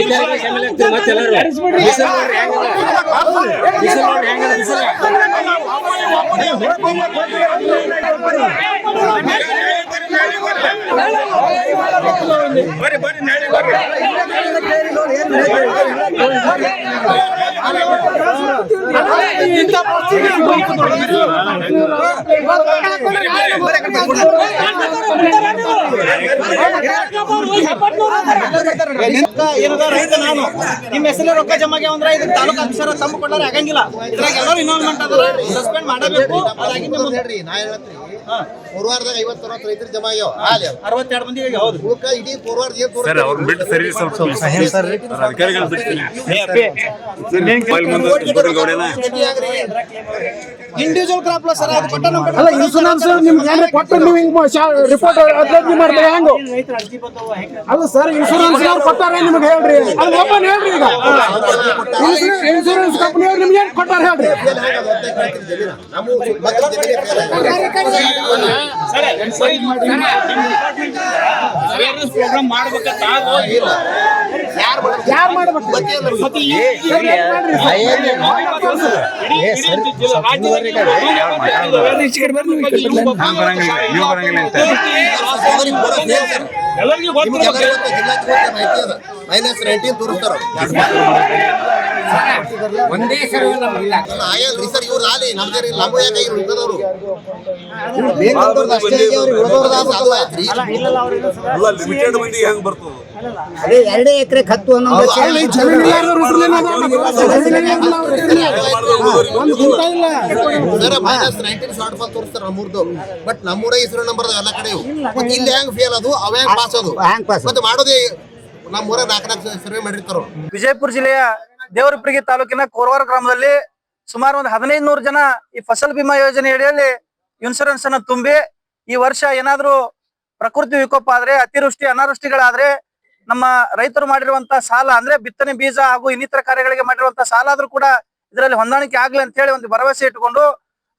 ಇದ್ರೊಳಗಿದ್ದು ನಮ್ಮ ನಾಳೆ ಹೋಗ್ತೀವಿ ರೈತ ನಾನು ನಿಮ್ಮ ಹೆಸರಲ್ಲಿ ರೊಕ್ಕ ಜಮಾಗೆ ಅಂದ್ರೆ ಇದಕ್ಕೆ ತಾಲೂಕು ಅಫೀಸರ್ ತಮ್ಮ ಕೊಡ್ಲಾರ ಆಗಂಗಿಲ್ಲ ಇದ್ರಾಗ ಎಲ್ಲರೂ ಇನ್ವಾಲ್ವ್ಮೆಂಟ್ ಅದ ಸಸ್ಪೆಂಡ್ ಮಾಡಬೇಕು ಅದಾಗಿ ನಿಮ್ಮ ನಾ ಹೇಳತ್ರಿ ಪೂರ್ವಾರ್ದಾಗ ಐವತ್ತು ಅರವತ್ತು ರೈತರು ಜಮಾ ಆಗ್ಯಾವ. ಹಾಲಿ ಅರವತ್ತೆರಡು ಮಂದಿಗೆ ಹೌದು. ಉಳ್ಕ ಇಡೀ ಪೂರ್ವಾರ್ದ ಏನ್ ತೋರ್ಸ್ತಾರೆ? ಸರ್ ಅವ್ರನ್ನ ಬಿಟ್ಟು ಸರಿ ಸ್ವಲ್ಪ ಅಧಿಕಾರಿಗಳು ಬಿಡ್ತೀನಿ ಫೈಲ್ ಮುಂದೆ ಗೌಡೇನ. ಇಂಡಿವಿಜುವಲ್ ಕ್ರಾಪ್ ಲಾಸ್ ಸರ್ ಅದು ಕೊಟ್ಟ ನಂಬರ್ ಅಲ್ಲ ಇನ್ಸೂರೆನ್ಸ್ ನಿಮ್ಗೆ ಏನ್ರ ಕೊಟ್ಟು ನೀವು ಹಿಂಗ್ ರಿಪೋರ್ಟ್ ಅಪ್ಲೈ ಮಾಡ್ತಾರೆ ಹೆಂಗು? ಅಲ್ಲ ಸರ್ ಇನ್ಸೂರೆನ್ಸ್ ಅವ್ರು ಕೊಟ್ಟಾರೆ ನಿಮ್ಗೆ ಹೇಳ್ರಿ. ಅದು ಒಬ್ಬನ್ ಹೇಳ್ರಿ ಈಗ. ಇನ್ಸೂರೆನ್ಸ್ ಕಂಪನಿ ಅವ್ರು ನಿಮ್ಗೆ ಏನ್ ಕೊಟ್ಟಾರ ಹೇಳ್ರಿ. ಜಮೀನ? ನಮ್ಮ ಮಕ್ಕಳ ಜಮೀನೇ. ಪ್ರೋಗ್ರಾಮ್ ಮೈನಸ್ ಮಾಡ್ಬೇಕು? ಯಾರು ಮಾಡ್ಬೇಕು ಮತ್ತೆ ಏನ್ ಮಾಡ್ಬೇಕು? ಮತ್ತೆ ಈ- ನಾನ್ ಬರಂಗಿಲ್ಲ ನೀವು ಬರಂಗಿಲ್ಲ ಅಂತ ಅವ್ರಿಗೆ ಬರೋ fail ಸರ್. ಎಲ್ಲರಿಗೂ ನಿಮ್ಗೆ ಎಲ್ಲರಿಗೂ ಗೊತ್ತು, ಆಯಲ್ ರೀ ಸರ್ ಇವ್ರು ಆಲಿ ನಮ್ದೇ ರೀ ನಮಗೂ ಯಾಕೆ ಇವ್ರು ಉಳ್ದದವ್ರು. ಲಿಮಿಟೆಡ್ ಮಂದಿಗೆ ಹೆಂಗ್ ಬರ್ತದೆ? ಅದೇ ಎರಡೇ ಎಕರೆ ಹತ್ತು. ಒಂದು ನಮ್ಮೂರ್ದು. ಬಟ್ ನಮ್ಮೂರ ಹೆಸರು ನಂಬರ್ ಎಲ್ಲ ಕಡೆ ಮತ್ತೆ ಇಲ್ಲಿ ಹೆಂಗ್ ಫೇಲ್ ಅದು? ಅವ ಹೆಂಗ್ ಪಾಸ್ ಅದು? ಹ್ಯಾಂಗ್ ಪಾಸ್ ಮತ್ತೆ ಮಾಡೋದೇ ನಮ್ಮೂರ ನಾಲ್ಕು ನಾಲ್ಕು ಸರ್ವೆ ಮಾಡಿರ್ತಾರ. ವಿಜಯಪುರ ಜಿಲ್ಲೆಯ ದೇವರಪುರಗಿ ತಾಲೂಕಿನ ಕೋರವಾರ ಗ್ರಾಮದಲ್ಲಿ ಸುಮಾರು ಒಂದು ಹದಿನೈದು ನೂರು ಜನ ಈ ಫಸಲ್ ಬಿಮಾ ಯೋಜನೆ ಅಡಿಯಲ್ಲಿ ಇನ್ಶೂರೆನ್ಸ್ ಅನ್ನು ತುಂಬಿ ಈ ವರ್ಷ ಏನಾದ್ರೂ ಪ್ರಕೃತಿ ವಿಕೋಪ ಆದ್ರೆ, ಅತಿವೃಷ್ಟಿ, ಅನಾವೃಷ್ಟಿಗಳಾದ್ರೆ, ನಮ್ಮ ರೈತರು ಮಾಡಿರುವಂತಹ ಸಾಲ ಅಂದ್ರೆ ಬಿತ್ತನೆ ಬೀಜ ಹಾಗೂ ಇನ್ನಿತರ ಕಾರ್ಯಗಳಿಗೆ ಮಾಡಿರುವಂತಹ ಸಾಲ ಆದ್ರೂ ಕೂಡ ಇದರಲ್ಲಿ ಹೊಂದಾಣಿಕೆ ಆಗ್ಲಿ ಅಂತ ಹೇಳಿ ಒಂದು ಭರವಸೆ ಇಟ್ಟುಕೊಂಡು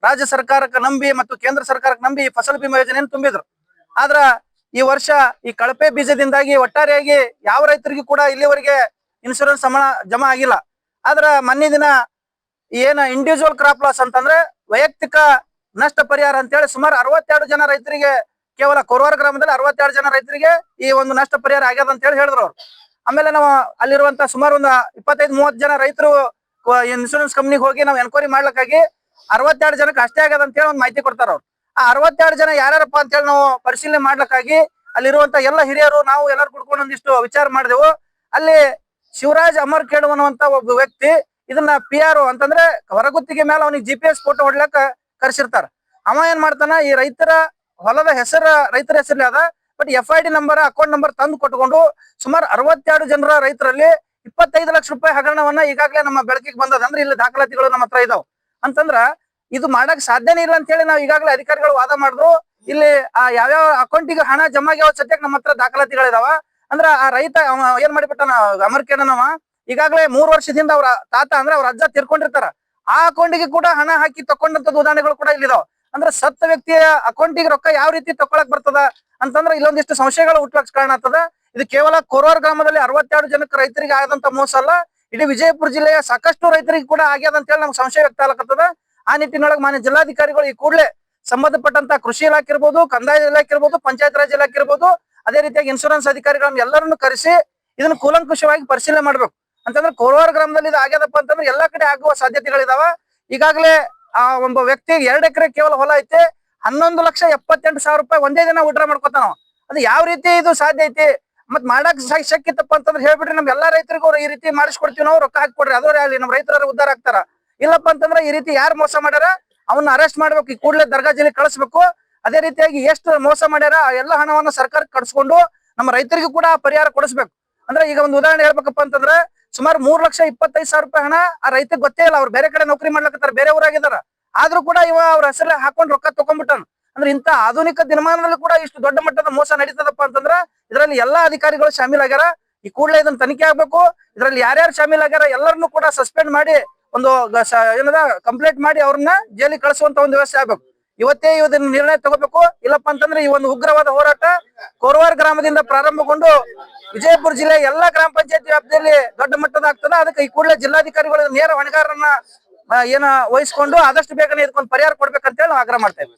ರಾಜ್ಯ ಸರ್ಕಾರಕ್ಕೆ ನಂಬಿ ಮತ್ತು ಕೇಂದ್ರ ಸರ್ಕಾರಕ್ಕೆ ನಂಬಿ ಈ ಫಸಲ್ ಬಿಮಾ ಯೋಜನೆಯನ್ನು ತುಂಬಿದ್ರು. ಆದ್ರ ಈ ವರ್ಷ ಈ ಕಳಪೆ ಬೀಜದಿಂದಾಗಿ ಒಟ್ಟಾರೆಯಾಗಿ ಯಾವ ರೈತರಿಗೂ ಕೂಡ ಇಲ್ಲಿವರೆಗೆ ಇನ್ಶೂರೆನ್ಸ್ ಸಮ ಜಮಾ ಆಗಿಲ್ಲ. ಆದ್ರ ಮೊನ್ನೆ ದಿನ ಏನ ಇಂಡಿವಿಜುವಲ್ ಕ್ರಾಪ್ ಲಾಸ್ ಅಂತಂದ್ರೆ ವೈಯಕ್ತಿಕ ನಷ್ಟ ಪರಿಹಾರ ಅಂತೇಳಿ ಸುಮಾರು ಅರವತ್ತೆರಡು ಜನ ರೈತರಿಗೆ, ಕೇವಲ ಕೋರವಾರ ಗ್ರಾಮದಲ್ಲಿ ಅರವತ್ತೆರಡು ಜನ ರೈತರಿಗೆ ಈ ಒಂದು ನಷ್ಟ ಪರಿಹಾರ ಆಗ್ಯದ ಅಂತ ಹೇಳಿ ಹೇಳಿದ್ರು ಅವ್ರು. ಆಮೇಲೆ ನಾವು ಅಲ್ಲಿರುವಂತ ಸುಮಾರು ಒಂದು ಇಪ್ಪತ್ತೈದು, ಮೂವತ್ತು ಜನ ರೈತರು ಇನ್ಶೂರೆನ್ಸ್ ಕಂಪ್ನಿಗೆ ಹೋಗಿ ನಾವು ಎನ್ಕ್ವೈರಿ ಮಾಡ್ಲಿಕ್ಕಾಗಿ ಅರವತ್ತೆರಡು ಜನಕ್ಕೆ ಅಷ್ಟೇ ಆಗ್ಯದ ಅಂತ ಹೇಳಿ ಒಂದು ಮಾಹಿತಿ ಕೊಡ್ತಾರ ಅವ್ರು. ಆ ಅರವತ್ತೆರಡು ಜನ ಯಾರ್ಯಾರಪ್ಪ ಅಂತ ಹೇಳಿ ನಾವು ಪರಿಶೀಲನೆ ಮಾಡ್ಲಿಕ್ಕಾಗಿ ಅಲ್ಲಿರುವಂತ ಎಲ್ಲ ಹಿರಿಯರು ನಾವು ಎಲ್ಲರೂ ಕುಡ್ಕೊಂಡು ಒಂದಿಷ್ಟು ವಿಚಾರ ಮಾಡಿದೆವು. ಅಲ್ಲಿ ಶಿವರಾಜ್ ಅಮರ್ ಅಮರ್ಕೇಡು ಅನ್ನುವಂತ ಒಬ್ಬ ವ್ಯಕ್ತಿ ಇದನ್ನ ಪಿ ಆರ್ ಅಂತಂದ್ರೆ ಹೊರಗುತ್ತಿಗೆ ಮೇಲೆ ಅವನಿಗೆ ಜಿ ಪಿ ಎಸ್ ಫೋಟೋ ಹೊಡ್ಲಕ್ಕ ಕರ್ಸಿರ್ತಾರ. ಅವ ಏನ್ ಮಾಡ್ತಾನ, ಈ ರೈತರ ಹೊಲದ ಹೆಸರ, ರೈತರ ಹೆಸರಲ್ಲಿ ಅದ but F I D number account number ತಂದು ಕೊಟ್ಕೊಂಡು ಸುಮಾರು ಅರವತ್ತೆರಡು ಜನರ ರೈತರಲ್ಲಿ ಇಪ್ಪತ್ತೈದು ಲಕ್ಷ ರೂಪಾಯಿ ಹಗರಣವನ್ನ ಈಗಾಗಲೇ ನಮ್ಮ ಬೆಳಕಿಗೆ ಬಂದದ. ಅಂದ್ರೆ ಇಲ್ಲಿ ದಾಖಲಾತಿಗಳು ನಮ್ಮ ಹತ್ರ ಇದಾವ್. ಅಂತಂದ್ರ ಇದು ಮಾಡಕ್ ಸಾಧ್ಯನೇ ಇಲ್ಲ ಅಂತ ಹೇಳಿ ನಾವು ಈಗಾಗಲೇ ಅಧಿಕಾರಿಗಳು ವಾದ ಮಾಡಿದ್ರು. ಇಲ್ಲಿ ಆ ಯಾವ್ಯಾವ ಅಕೌಂಟಿಗೆ ಹಣ ಜಮಾ ಆಗ್ಯಾವ ಸದ್ಯಕ್ಕೆ ನಮ್ಮ ಹತ್ರ ದಾಖಲಾತಿಗಳಿದಾವ. ಅಂದ್ರ ಆ ರೈತ ಅವ ಏನ್ ಮಾಡಿಬಿಟ್ಟನ, ಅಮರ್ಕೇಡನವ? ಈಗಾಗಲೇ ಮೂರ್ ವರ್ಷದಿಂದ ಅವ್ರ ತಾತ ಅಂದ್ರೆ ಅವ್ರ ಅಜ್ಜ ತಿರ್ಕೊಂಡಿರ್ತಾರ. ಆ ಅಕೌಂಟಿಗೆ ಕೂಡ ಹಣ ಹಾಕಿ ತಕೊಂಡಂತ ಉದಾಹರಣೆಗಳು ಕೂಡ ಇಲ್ಲಿದಾವ. ಅಂದ್ರೆ ಸತ್ತ ವ್ಯಕ್ತಿಯ ಅಕೌಂಟಿಗೆ ರೊಕ್ಕ ಯಾವ ರೀತಿ ತಕೊಳಕ್ ಬರ್ತದ ಅಂತಂದ್ರೆ ಇಲ್ಲೊಂದಿಷ್ಟು ಸಂಶಯಗಳು ಹುಟ್ಲಕ್ ಕಾರಣ ಆಗ್ತದ. ಇದು ಕೇವಲ ಕೋರವಾರ ಗ್ರಾಮದಲ್ಲಿ ಅರವತ್ತೆರಡು ಜನಕ್ಕೆ ರೈತರಿಗೆ ಆದಂತ ಮೋಸ ಅಲ್ಲ. ಇಡೀ ವಿಜಯಪುರ ಜಿಲ್ಲೆಯ ಸಾಕಷ್ಟು ರೈತರಿಗೆ ಕೂಡ ಆಗ್ಯದ ಅಂತ ಹೇಳಿ ನಮ್ಗೆ ಸಂಶಯ ವ್ಯಕ್ತ ಆಗ್ಲಕ್ಕದ ಆ ನಿಟ್ಟಿನೊಳಗೆ ಮಾನ್ಯ ಜಿಲ್ಲಾಧಿಕಾರಿಗಳು ಈ ಕೂಡಲೇ ಸಂಬಂಧಪಟ್ಟಂತ ಕೃಷಿ ಇಲಾಖೆ ಇರ್ಬೋದು, ಕಂದಾಯ ಇಲಾಖೆ ಇರ್ಬೋದು, ಪಂಚಾಯತ್ ರಾಜ್ ಇಲಾಖೆ ಇರ್ಬೋದು ಅದೇ ರೀತಿಯಾಗಿ ಇನ್ಶೂರೆನ್ಸ್ ಅಧಿಕಾರಿಗಳನ್ನ ಎಲ್ಲರನ್ನು ಕರೆಸಿ ಇದನ್ನ ಕೂಲಂಕುಷವಾಗಿ ಪರಿಶೀಲನೆ ಮಾಡ್ಬೇಕು. ಅಂತಂದ್ರೆ ಕೋರವಾರ ಗ್ರಾಮದಲ್ಲಿ ಇದು ಆಗ್ಯದಪ್ಪ ಅಂತಂದ್ರೆ ಎಲ್ಲಾ ಕಡೆ ಆಗುವ ಸಾಧ್ಯತೆಗಳಿದಾವ. ಈಗಾಗಲೇ ಆ ಒಬ್ಬ ವ್ಯಕ್ತಿ ಎರಡು ಎಕರೆ ಕೇವಲ ಹೊಲ ಐತೆ, ಹನ್ನೊಂದು ಲಕ್ಷ ಎಪ್ಪತ್ತೆಂಟು ಸಾವಿರ ರೂಪಾಯಿ ಒಂದೇ ದಿನ ಉಡ್ರ ಮಾಡ್ಕೊತಾನ. ಅದು ಯಾವ ರೀತಿ ಇದು ಸಾಧ್ಯ ಐತಿ? ಮತ್ ಮಾಡಕ್ ಇತ್ತಪ್ಪ ಅಂತಂದ್ರೆ ಹೇಳ್ಬಿಟ್ರಿ ನಮ್ ಎಲ್ಲಾ ರೈತರಿಗೂ ಈ ರೀತಿ ಮಾಡಿಸ್ಕೊಡ್ತೀವಿ ನಾವು, ರೊಕ್ಕ ಹಾಕ್ಕೊಡ್ರಿ ಅದ್ರ ಅಲ್ಲಿ ನಮ್ಮ ರೈತರ ಉದ್ದಾರ ಆಗ್ತಾರ. ಇಲ್ಲಪ್ಪ ಅಂತಂದ್ರೆ ಈ ರೀತಿ ಯಾರು ಮೋಸ ಮಾಡ್ಯಾರ ಅವನ್ನ ಅರೆಸ್ಟ್ ಮಾಡ್ಬೇಕು, ಈ ಕೂಡಲೇ ದರ್ಗಾ ಜಿಲ್ಲೆ ಕಳಿಸ್ಬೇಕು. ಅದೇ ರೀತಿಯಾಗಿ ಎಷ್ಟು ಮೋಸ ಮಾಡ್ಯಾರ ಎಲ್ಲ ಹಣವನ್ನ ಸರ್ಕಾರಕ್ಕೆ ಕಟ್ಸ್ಕೊಂಡು ನಮ್ಮ ರೈತರಿಗೂ ಕೂಡ ಪರಿಹಾರ ಕೊಡಿಸ್ಬೇಕು. ಅಂದ್ರೆ ಈಗ ಒಂದು ಉದಾಹರಣೆ ಹೇಳ್ಬೇಕಪ್ಪ ಅಂತಂದ್ರೆ, ಸುಮಾರು ಮೂರ್ ಲಕ್ಷ ಇಪ್ಪತ್ತೈದು ಸಾವಿರ ರೂಪಾಯಿ ಹಣ ಆ ರೈತರಿಗೆ ಗೊತ್ತೇ ಇಲ್ಲ, ಅವ್ರು ಬೇರೆ ಕಡೆ ನೌಕರಿ ಮಾಡ್ಲಕತ್ತಾರ, ಬೇರೆ ಊರಾಗಿದಾರ. ಆದ್ರೂ ಕೂಡ ಇವ ಅವ್ರ ಹೆಸರಲ್ಲಿ ಹಾಕೊಂಡು ರೊಕ್ಕ ತಗೊಂಡ್ಬಿಟ್ಟನು ಅಂದ್ರೆ ಇಂತ ಆಧುನಿಕ ದಿನಮಾನದಲ್ಲಿ ಕೂಡ ಇಷ್ಟು ದೊಡ್ಡ ಮಟ್ಟದ ಮೋಸ ನಡೀತದಪ್ಪ ಅಂತಂದ್ರ, ಇದರಲ್ಲಿ ಎಲ್ಲಾ ಅಧಿಕಾರಿಗಳು ಶಾಮೀಲ್ ಆಗ್ಯಾರ. ಈ ಕೂಡಲೇ ಇದನ್ನ ತನಿಖೆ ಆಗ್ಬೇಕು. ಇದರಲ್ಲಿ ಯಾರ್ಯಾರು ಶಾಮೀಲ್ ಆಗ್ಯಾರ ಎಲ್ಲರನ್ನೂ ಕೂಡ ಸಸ್ಪೆಂಡ್ ಮಾಡಿ ಒಂದು ಏನದ ಕಂಪ್ಲೇಂಟ್ ಮಾಡಿ ಅವ್ರನ್ನ ಜೈಲಿಗೆ ಕಳಿಸುವಂತ ಒಂದು ವ್ಯವಸ್ಥೆ ಆಗ್ಬೇಕು. ಇವತ್ತೇ ಇದನ್ನ ನಿರ್ಣಯ ತಗೋಬೇಕು. ಇಲ್ಲಪ್ಪ ಅಂತಂದ್ರೆ ಈ ಒಂದು ಉಗ್ರವಾದ ಹೋರಾಟ ಕೊರವಾರ್ ಗ್ರಾಮದಿಂದ ಪ್ರಾರಂಭಗೊಂಡು ವಿಜಯಪುರ ಜಿಲ್ಲೆ ಎಲ್ಲಾ ಗ್ರಾಮ ಪಂಚಾಯತ್ ವ್ಯಾಪ್ತಿಯಲ್ಲಿ ದೊಡ್ಡ ಮಟ್ಟದ ಆಗ್ತದೆ. ಅದಕ್ಕೆ ಈ ಕೂಡಲೇ ಜಿಲ್ಲಾಧಿಕಾರಿಗಳ ನೇರ ಹೊಣೆಗಾರರನ್ನ ಏನ ವಹಿಸಿಕೊಂಡು ಆದಷ್ಟು ಬೇಗನೆ ಇದಕ್ಕೊಂದು ಪರಿಹಾರ ಕೊಡ್ಬೇಕಂತೇಳಿ ನಾವು ಆಗ್ರಹ ಮಾಡ್ತೇವೆ